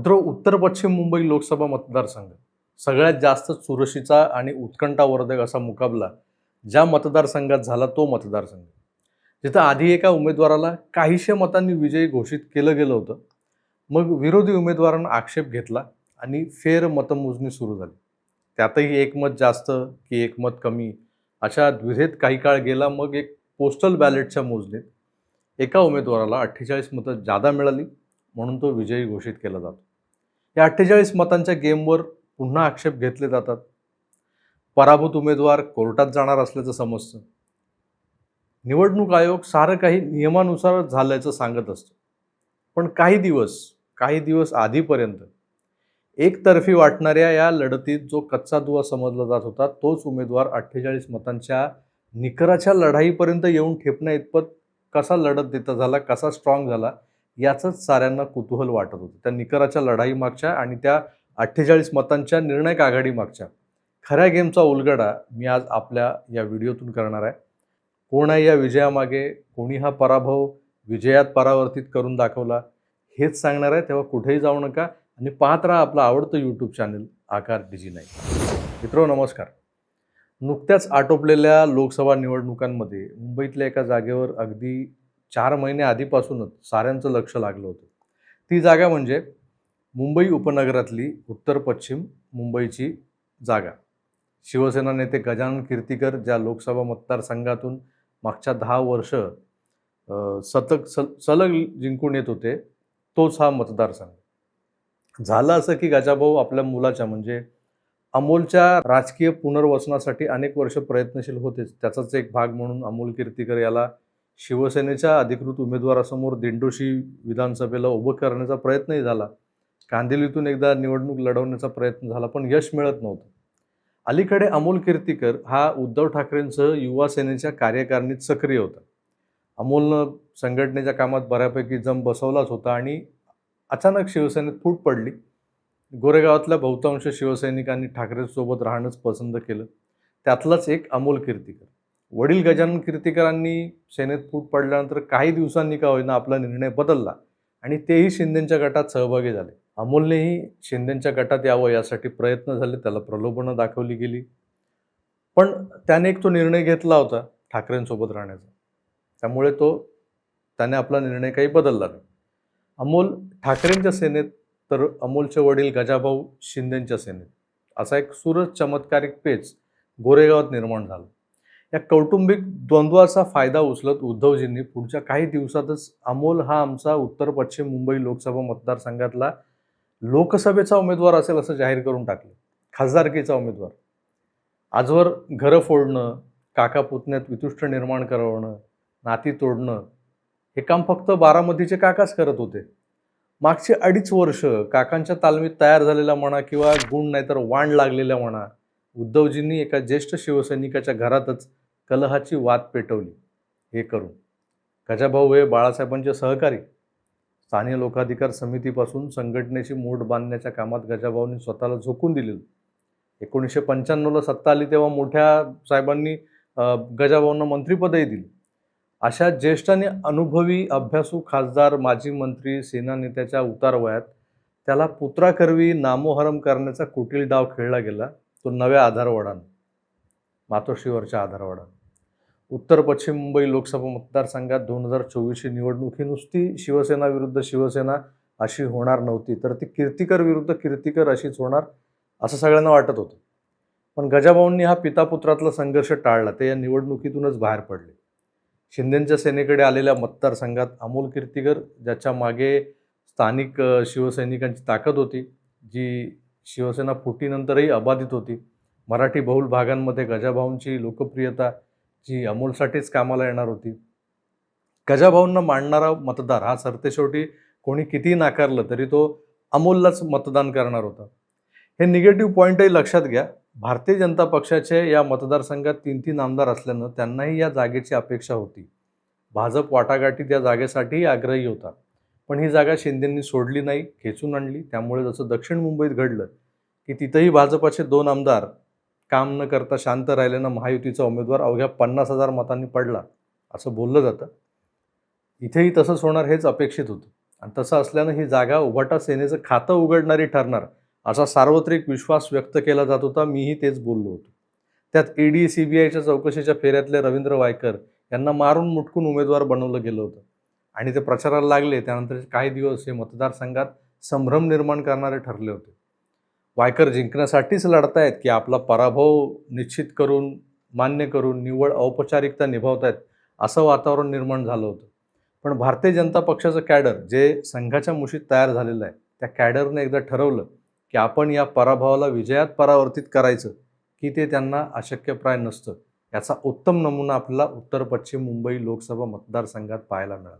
मित्र उत्तर पश्चिम मुंबई लोकसभा मतदारसंघ. सगळ्यात जास्त चुरशीचा आणि उत्कंठावर्धक असा मुकाबला ज्या मतदारसंघात झाला तो मतदारसंघ. जिथं आधी एका उमेदवाराला काहीशे मतांनी विजयी घोषित केलं गेलं होतं. मग विरोधी उमेदवारानं आक्षेप घेतला आणि फेर मतमोजणी सुरू झाली. त्यातही एक मत जास्त की एक मत कमी अशा द्विधेत काही काळ गेला मग एक पोस्टल बॅलेटच्या मोजणीत एका उमेदवाराला अठ्ठेचाळीस मतं जादा मिळाली म्हणून तो विजयी घोषित केला जातो. या अठ्ठेचाळीस मतांच्या गेमवर पुन्हा आक्षेप घेतले जातात. पराभूत उमेदवार कोर्टात जाणार असल्याचं समजतं. निवडणूक आयोग सारं काही नियमानुसार झाल्याचं सांगत असतो. पण काही दिवस काही दिवस आधीपर्यंत एकतर्फी वाटणाऱ्या या लढतीत जो कच्चा दुवा समजला जात होता तोच उमेदवार अठ्ठेचाळीस मतांच्या निकराच्या लढाईपर्यंत येऊन ठेपण्या इतपत कसा लढत देता झाला कसा स्ट्रॉंग झाला याचंच साऱ्यांना कुतूहल वाटत होतं. त्या निकराच्या लढाई मागच्या आणि त्या अठ्ठेचाळीस मतांच्या निर्णायक आघाडी मागच्या. खऱ्या गेमचा उलगडा मी आज आपल्या या व्हिडिओतून करणार आहे. कोण आहे या विजयामागे कोणी हा पराभव विजयात परावर्तित करून दाखवला हेच सांगणार आहे. तेव्हा कुठेही जाऊ नका आणि पाहत राहा आपलं आवडतं यूट्यूब चॅनल आकार डिजी नाही मित्रो नमस्कार. नुकत्याच आटोपलेल्या लोकसभा निवडणुकांमध्ये मुंबईतल्या एका जागेवर अगदी चार महिने आधीपासूनच साऱ्यांचं लक्ष लागलं होतं. ती जागा म्हणजे मुंबई उपनगरातली उत्तर पश्चिम मुंबईची जागा. शिवसेना नेते गजानन कीर्तीकर ज्या लोकसभा मतदारसंघातून मागच्या दहा वर्ष सतक सल सलग जिंकून येत होते तोच हा मतदारसंघ. झालं असं की गजाभाऊ आपल्या मुलाच्या म्हणजे अमोलच्या राजकीय पुनर्वसनासाठी अनेक वर्ष प्रयत्नशील होतेच. त्याचाच एक भाग म्हणून अमोल कीर्तीकर याला शिवसेनेच्या अधिकृत उमेदवारासमोर दिंडोशी विधानसभेला उभं करण्याचा प्रयत्नही झाला. कांदिलीतून एकदा निवडणूक लढवण्याचा प्रयत्न झाला पण यश मिळत नव्हतं. अलीकडे अमोल कीर्तीकर हा उद्धव ठाकरेंसह युवा सेनेच्या कार्यकारिणीत सक्रिय होता. अमोलनं संघटनेच्या कामात बऱ्यापैकी जम बसवलाच होता आणि अचानक शिवसेनेत फूट पडली. गोरेगावातल्या बहुतांश शिवसैनिकांनी ठाकरेंसोबत राहणंच पसंत केलं. त्यातलाच एक अमोल कीर्तीकर. वडील गजानन कीर्तिकरांनी सेनेत फूट पडल्यानंतर काही दिवसांनी का होईना आपला निर्णय बदलला आणि तेही शिंदेच्या गटात सहभागी झाले. अमोलनेही शिंदेच्या गटात यावं यासाठी प्रयत्न झाले त्याला प्रलोभनं दाखवली गेली. पण त्याने एक तो निर्णय घेतला होता ठाकरेंसोबत राहण्याचा. त्यामुळे तो त्याने आपला निर्णय काही बदलला नाही. अमोल ठाकरेंच्या सेनेत तर अमोलचे वडील गजाभाऊ शिंदेच्या सेनेत. असा एक सुरज चमत्कारिक पेच गोरेगावात निर्माण झाला. या कौटुंबिक द्वंद्वाचा फायदा उचलत उद्धवजींनी पुढच्या काही दिवसातच अमोल हा आमचा उत्तर पश्चिम मुंबई लोकसभा मतदारसंघातला लोकसभेचा उमेदवार असेल असं जाहीर करून टाकलं. खासदारकीचा उमेदवार. आजवर घरं फोडणं काका पुतण्यात वितुष्ट निर्माण करवणं नाती तोडणं हे काम फक्त बारामतीचे काकाच करत होते. मागची अडीच वर्ष काकांच्या तालमीत तयार झालेला म्हणा किंवा गुण नाहीतर वाण लागलेल्या म्हणा उद्धवजींनी एका ज्येष्ठ शिवसैनिकाच्या घरातच कलहाची वाद पेटवली. हे करून. गजाभाऊ हे बाळासाहेबांचे सहकारी. स्थानीय लोकाधिकार समितीपासून संघटनेची मोड बांधण्याच्या कामात गजाभाऊंनी स्वतःला झोकून दिलेलं. एकोणीसशे पंच्याण्णवला सत्ता आली तेव्हा मोठ्या साहेबांनी गजाभाऊंना मंत्रिपदही दिली. अशा ज्येष्ठ आणि अनुभवी अभ्यासू खासदार माजी मंत्री सेना नेत्याच्या उतारवयात त्याला पुत्राकरवी नामोहरम करण्याचा कुटील डाव खेळला गेला तो नव्या आधारवाडानं. मातोश्रीवरच्या आधारवाडानं. उत्तर पश्चिम मुंबई लोकसभा मतदारसंघात दोन हजार चोवीसची निवडणूक ही नुसती शिवसेना विरुद्ध शिवसेना अशी होणार नव्हती. तर ती कीर्तिकर विरुद्ध कीर्तिकर अशीच होणार असं सगळ्यांना वाटत होतं. पण गजाभाऊंनी हा पितापुत्रातला संघर्ष टाळला. ते या निवडणुकीतूनच बाहेर पडले. शिंदेच्या सेनेकडे आलेल्या मतदारसंघात अमोल कीर्तिकर ज्याच्या मागे स्थानिक शिवसैनिकांची ताकद होती जी शिवसेना फुटीनंतरही अबाधित होती. मराठी बहुल भागांमध्ये गजाभाऊंची लोकप्रियता जी अमोलसाठीच कामाला येणार होती. गजाभाऊंना मांडणारा मतदार हा सरतेशेवटी कोणी कितीही नाकारलं तरी तो अमोललाच मतदान करणार होता. हे निगेटिव्ह पॉईंटही लक्षात घ्या. भारतीय जनता पक्षाचे या मतदारसंघात तीन तीन आमदार असल्यानं त्यांनाही या जागेची अपेक्षा होती. भाजप वाटाघाटीत या जागेसाठीही आग्रही होता. पण ही जागा शिंदेंनी सोडली नाही खेचून आणली. त्यामुळे जसं दक्षिण मुंबईत घडलं की तिथंही भाजपाचे दोन आमदार काम न करता शांत राहिल्यानं महायुतीचा उमेदवार अवघ्या पन्नास हजार मतांनी पडला असं बोललं जातं. इथेही तसंच होणार हेच अपेक्षित होतं. आणि तसं असल्यानं ही जागा उभाटा सेनेचं खातं उघडणारी ठरणार असा सार्वत्रिक विश्वास व्यक्त केला जात होता मीही तेच बोललो होतो. त्यात ईडी आयच्या चौकशीच्या फेऱ्यातले रवींद्र वायकर यांना मारून मुटकून उमेदवार बनवलं गेलं होतं. आणि ते प्रचाराला लागले त्यानंतर काही दिवस हे मतदारसंघात संभ्रम निर्माण करणारे ठरले होते. वायकर जिंकण्यासाठीच लढतायत की आपला पराभव निश्चित करून मान्य करून निव्वळ औपचारिकता निभावतायत असं वातावरण निर्माण झालं होतं. पण भारतीय जनता पक्षाचं कॅडर जे संघाच्या मुशीत तयार झालेलं आहे त्या कॅडरने एकदा ठरवलं की आपण या पराभवाला विजयात परावर्तित करायचं की ते त्यांना अशक्यप्राय नसतं. याचा उत्तम नमुना आपल्याला उत्तर पश्चिम मुंबई लोकसभा मतदारसंघात पाहायला मिळाला.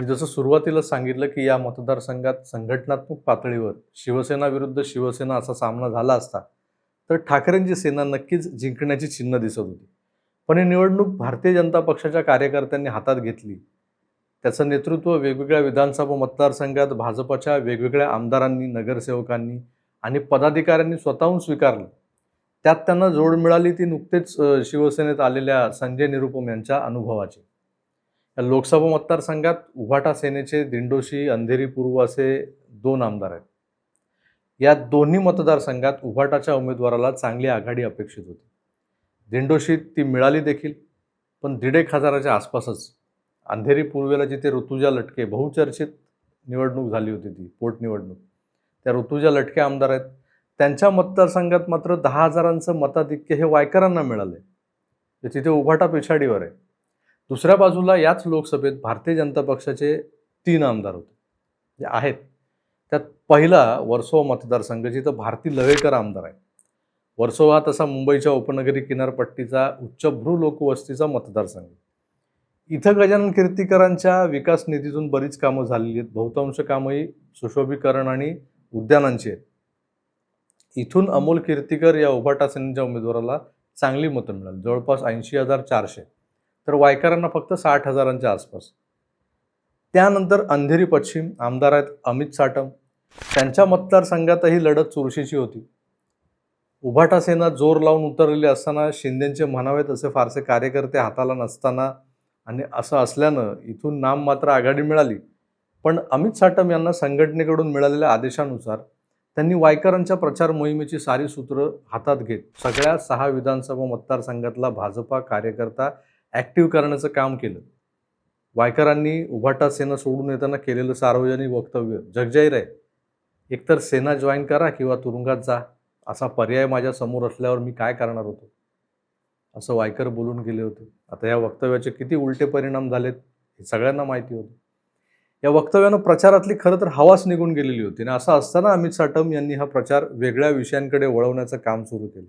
मी जसं सुरुवातीला सांगितलं की या मतदारसंघात संघटनात्मक पातळीवर शिवसेना विरुद्ध शिवसेना असा सामना झाला असता तर ठाकरेंची सेना नक्कीच जिंकण्याची चिन्ह दिसत होती. पण ही निवडणूक भारतीय जनता पक्षाच्या कार्यकर्त्यांनी हातात घेतली. त्याचं नेतृत्व वेगवेगळ्या विधानसभा मतदारसंघात भाजपच्या वेगवेगळ्या आमदारांनी नगरसेवकांनी आणि पदाधिकाऱ्यांनी स्वतःहून स्वीकारलं. त्यात त्यांना जोड मिळाली ती नुकतेच शिवसेनेत आलेल्या संजय निरुपम यांच्या अनुभवाची. या लोकसभा मतदारसंघात उभाटा सेनेचे दिंडोशी अंधेरी पूर्व असे दोन आमदार आहेत. या दोन्ही मतदारसंघात उभाटाच्या उमेदवाराला चांगली आघाडी अपेक्षित होती. दिंडोशीत ती मिळाली देखील पण दीड एक हजाराच्या आसपासच. अंधेरी पूर्वेला जिथे ऋतुजा लटके बहुचर्चित निवडणूक झाली होती ती पोटनिवडणूक. त्या ऋतुजा लटके आमदार आहेत. त्यांच्या मतदारसंघात मात्र दहा हजारांचं मताधिक्य हे वायकरांना मिळालं आहे तिथे उभाटा पिछाडीवर आहे. दुसऱ्या बाजूला याच लोकसभेत भारतीय जनता पक्षाचे तीन आमदार होते. जे आहेत. त्यात पहिला वर्सोवा मतदारसंघ जिथं भारती लवेकर आमदार आहे. वर्सोवा तसा मुंबईच्या उपनगरी किनारपट्टीचा उच्चभ्रू लोकवस्तीचा मतदारसंघ. इथं गजानन कीर्तीकरांच्या विकास निधीतून बरीच कामं झालेली आहेत. बहुतांश कामंही सुशोभीकरण आणि उद्यानांची आहेत. इथून अमोल कीर्तीकर या उभाटा सेनेच्या उमेदवाराला चांगली मतं मिळाली. जवळपास ऐंशी हजार चारशे. तर वायकरांना फक्त साठ हजारांच्या आसपास. त्यानंतर अंधेरी पश्चिम आमदार आहेत अमित साटम त्यांच्या मतदारसंघातही लढत चुरशीची होती. उभाटा सेना जोर लावून उतरलेली असताना शिंदेचे म्हणावे असे फारसे कार्यकर्ते हाताला नसताना आणि असं असल्यानं इथून नाम मात्र आघाडी मिळाली. पण अमित साटम यांना संघटनेकडून मिळालेल्या आदेशानुसार त्यांनी वायकरांच्या प्रचार मोहिमेची सारी सूत्र हातात घेत सगळ्या सहा विधानसभा मतदारसंघातला भाजपा कार्यकर्ता ॲक्टिव्ह करण्याचं काम केलं. वायकरांनी उभाटा सेना सोडून येताना केलेलं सार्वजनिक वक्तव्य जगजाहीर आहे एकतर सेना जॉईन करा किंवा तुरुंगात जा असा पर्याय माझ्यासमोर असल्यावर मी काय करणार होतो? असं वायकर बोलून गेले होते. आता या वक्तव्याचे किती उलटे परिणाम झालेत हे सगळ्यांना माहिती होतं. या वक्तव्यानं प्रचारातली खरं तर हवाच निघून गेलेली होती. आणि असं असताना अमित साटम यांनी हा प्रचार वेगळ्या विषयांकडे वळवण्याचं काम सुरू केलं.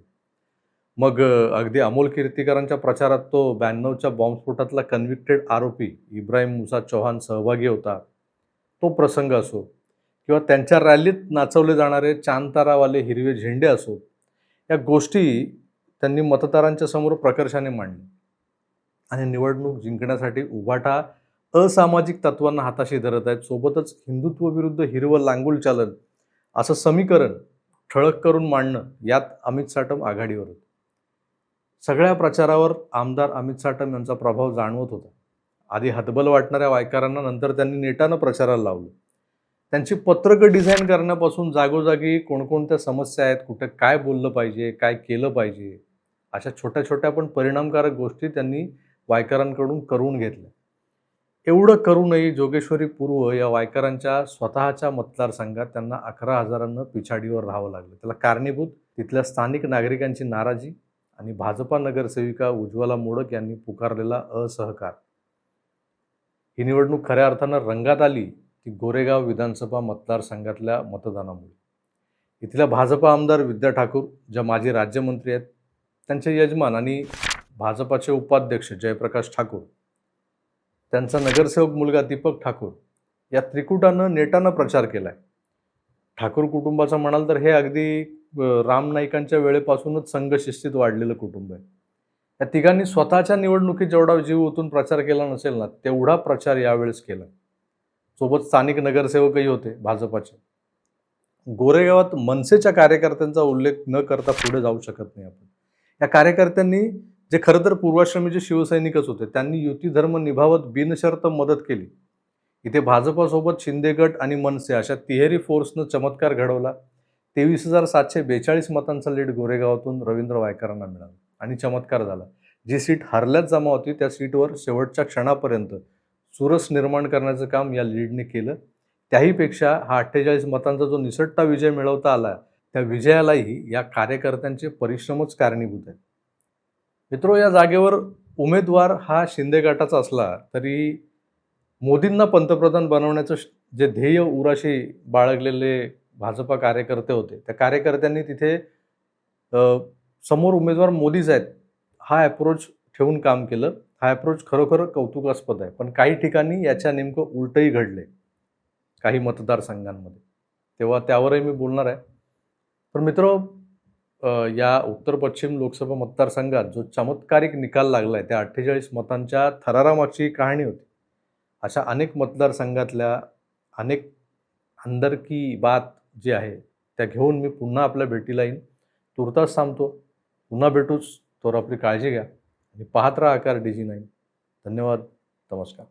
मग अगदी अमोल कीर्तीकरांच्या प्रचारात तो ब्याण्णवच्या बॉम्बस्फोटातला कन्व्हिक्टेड आरोपी इब्राहिम मुसा चौहान सहभागी होता. तो प्रसंग असो किंवा त्यांच्या रॅलीत नाचवले जाणारे चांदतारावाले हिरवे झेंडे असो या गोष्टी त्यांनी मतदारांच्या समोर प्रकर्षाने मांडल्या आणि निवडणूक जिंकण्यासाठी उभाटा असामाजिक तत्वांना हाताशी धरत आहेत. सोबतच हिंदुत्व विरुद्ध हिरवं लांगुल चालन असं समीकरण ठळक करून मांडणं यात अमित साटम आघाडीवर होते. सगळ्या प्रचारावर आमदार अमित साटम यांचा प्रभाव जाणवत होता. आधी हतबल वाटणाऱ्या वायकरांना नंतर त्यांनी नेटानं प्रचाराला लावलं. त्यांची पत्रकं डिझाईन करण्यापासून जागोजागी कोणकोणत्या समस्या आहेत कुठं काय बोललं पाहिजे काय केलं पाहिजे अशा छोट्या छोट्या पण परिणामकारक गोष्टी त्यांनी वायकरांकडून करून घेतल्या. एवढं करूनही जोगेश्वरी पूर्व या वायकरांच्या स्वतःच्या मतदारसंघात त्यांना अकरा हजारांना पिछाडीवर राहावं लागलं. त्याला कारणीभूत तिथल्या स्थानिक नागरिकांची नाराजी आणि भाजपा नगरसेविका उज्ज्वला मोडक यांनी पुकारलेला असहकार. ही निवडणूक खऱ्या अर्थानं रंगात आली ती गोरेगाव विधानसभा मतदारसंघातल्या मतदानामुळे. इथल्या भाजपा आमदार विद्या ठाकूर ज्या माजी राज्यमंत्री आहेत त्यांचे यजमान आणि भाजपाचे उपाध्यक्ष जयप्रकाश ठाकूर त्यांचा नगरसेवक मुलगा दीपक ठाकूर या त्रिकुटानं नेटानं प्रचार केला आहे ठाकूर कुटुंबाचं म्हणाल तर हे अगदी राम नाईकांच्या वेळेपासूनच संघशिस्तीत वाढलेलं कुटुंब आहे. या तिघांनी स्वतःच्या निवडणुकीत जेवढा जीव ओतून प्रचार केला नसेल ना तेवढा प्रचार यावेळेस केला. सोबत स्थानिक नगरसेवकही होते भाजपाचे. गोरेगावात मनसेच्या कार्यकर्त्यांचा उल्लेख न करता पुढे जाऊ शकत नाही आपण. या कार्यकर्त्यांनी जे खरं तर पूर्वाश्रमीचे शिवसैनिकच होते त्यांनी युती धर्म निभावत बिनशर्त मदत केली. इथे भाजपासोबत शिंदे गट आणि मनसे अशा तिहेरी फोर्सनं चमत्कार घडवला. तेवीस हजार सातशे बेचाळीस मतांचा लीड गोरेगावातून रवींद्र वायकरांना मिळाला आणि चमत्कार झाला. जी सीट हरल्यात जमा होती त्या सीटवर शेवटच्या क्षणापर्यंत चुरस निर्माण करण्याचं काम या लीडने केलं. त्याहीपेक्षा हा अठ्ठेचाळीस मतांचा जो निसटता विजय मिळवता आला त्या विजयालाही या कार्यकर्त्यांचे परिश्रमच कारणीभूत आहेत. मित्रो या जागेवर उमेदवार हा शिंदे गटाचा असला तरी मोदींना पंतप्रधान बनवण्याचं जे ध्येय उराशी बाळगलेले भाजपा कार्यकर्ते होते त्या कार्यकर्त्यांनी तिथे समोर उमेदवार मोदीच आहेत हा ॲप्रोच ठेवून काम केलं. हा ॲप्रोच खरोखर कौतुकास्पद आहे. पण काही ठिकाणी याच्या नेमकं उलटही घडले काही मतदारसंघांमध्ये. तेव्हा त्यावरही मी बोलणार आहे. पण मित्र या उत्तर पश्चिम लोकसभा मतदारसंघात जो चमत्कारिक निकाल लागला आहे त्या अठ्ठेचाळीस मतांच्या थरारामागची कहाणी होती. अशा अनेक मतदारसंघातल्या अनेक अंदरकी बात जी आहे त्या घेऊन मी पुन्हा आपल्या भेटीला येईन. तुर्तास थांबतो. पुन्हा भेटूच तोवर आपली काळजी घ्या. आणि पाहत राहा आकार डी जी नाईन. धन्यवाद. नमस्कार.